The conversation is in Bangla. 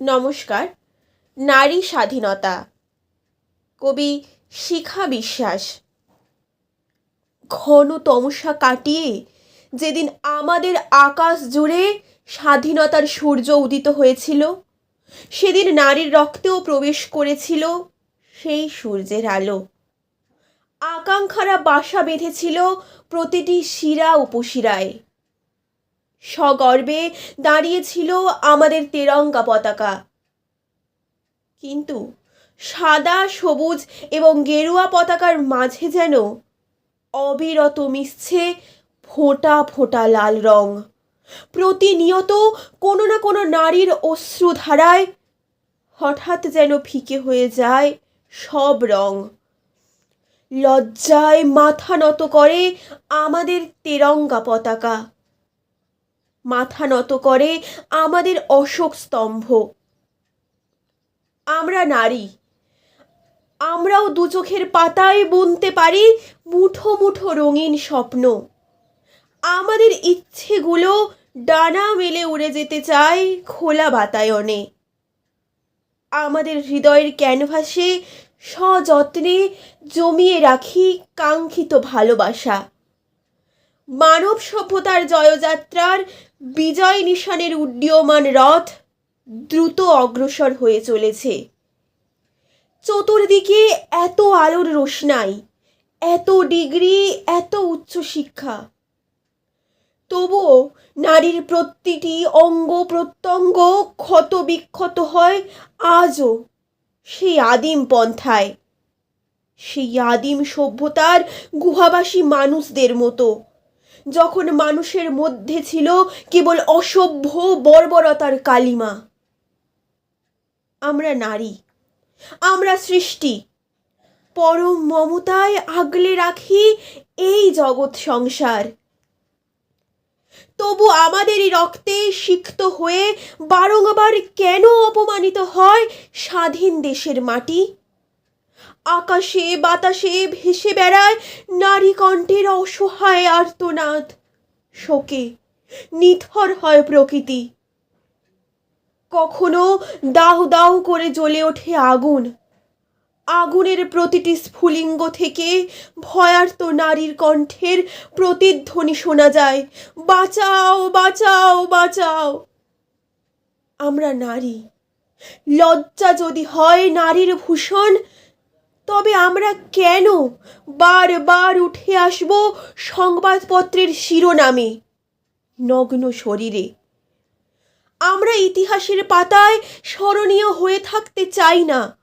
নমস্কার, নারী স্বাধীনতা। কবি শিখা বিশ্বাস, ঘন তমসা কাটিয়ে যেদিন আমাদের আকাশ জুড়ে স্বাধীনতার সূর্য উদিত হয়েছিল, সেদিন নারীর রক্তেও প্রবেশ করেছিল সেই সূর্যের আলো। আকাঙ্ক্ষারা বাসা বেঁধেছিল প্রতিটি শিরা উপশিরায়। সগর্বে দাঁড়িয়েছিল আমাদের তেরঙ্গা পতাকা। কিন্তু সাদা, সবুজ এবং গেরুয়া পতাকার মাঝে যেন অবিরত মিশছে ফোঁটা ফোঁটা লাল রং। প্রতিনিয়ত কোনো না কোনো নারীর অশ্রুধারায় হঠাৎ যেন ফিকে হয়ে যায় সব রং। লজ্জায় মাথা নত করে আমাদের তেরঙ্গা পতাকা। মাথা নত করে আমাদের অশোক স্তম্ভ। আমরা নারী। আমরাও দু চোখের পাতায় বুনতে পারি মুঠো মুঠো রঙিন স্বপ্ন। আমাদের ইচ্ছেগুলো ডানা মেলে উড়ে যেতে চায় খোলা বাতায়নে। আমাদের হৃদয়ের ক্যানভাসে সযত্নে জমিয়ে রাখি কাঙ্ক্ষিত ভালোবাসা। মানব সভ্যতার জয়যাত্রার বিজয় নিশানের উড্ডীয়মান রথ দ্রুত অগ্রসর হয়ে চলেছে। চতুর্দিকে এত আলোর রোশনাই, এত ডিগ্রি, এত উচ্চ শিক্ষা। তবুও নারীর প্রতিটি অঙ্গ প্রত্যঙ্গ ক্ষত বিক্ষত হয় আজও সেই আদিম পন্থায়। সেই আদিম সভ্যতার গুহাবাসী মানুষদের মতো যখন মানুষের মধ্যে ছিল কেবল অসভ্য বর্বরতার কালিমা। আমরা নারী, আমরা সৃষ্টি। পরম মমতায় আগলে রাখি এই জগৎ সংসার। তবু আমাদেরই রক্তে সিক্ত হয়ে বারংবার কেন অপমানিত হয় স্বাধীন দেশের মাটি? আকাশে, বাতাসে ভেসে বেড়ায় নারী কণ্ঠের অসহায় আর্তনাদ। শোকে, নিথর হয় প্রকৃতি। কখনো দাউ দাউ করে জ্বলে ওঠে আগুন। আগুনের প্রতিটি স্ফুলিঙ্গ থেকে ভয়ার্ত নারীর কণ্ঠের প্রতিধ্বনি শোনা যায়, বাঁচাও বাঁচাও বাঁচাও। আমরা নারী। লজ্জা যদি হয় নারীর ভূষণ তবে আমরা কেন বারবার উঠে আসব সংবাদপত্রের শিরোনামে? নগ্ন শরীরে। আমরা ইতিহাসের পাতায় স্মরণীয় হয়ে থাকতে চাই না।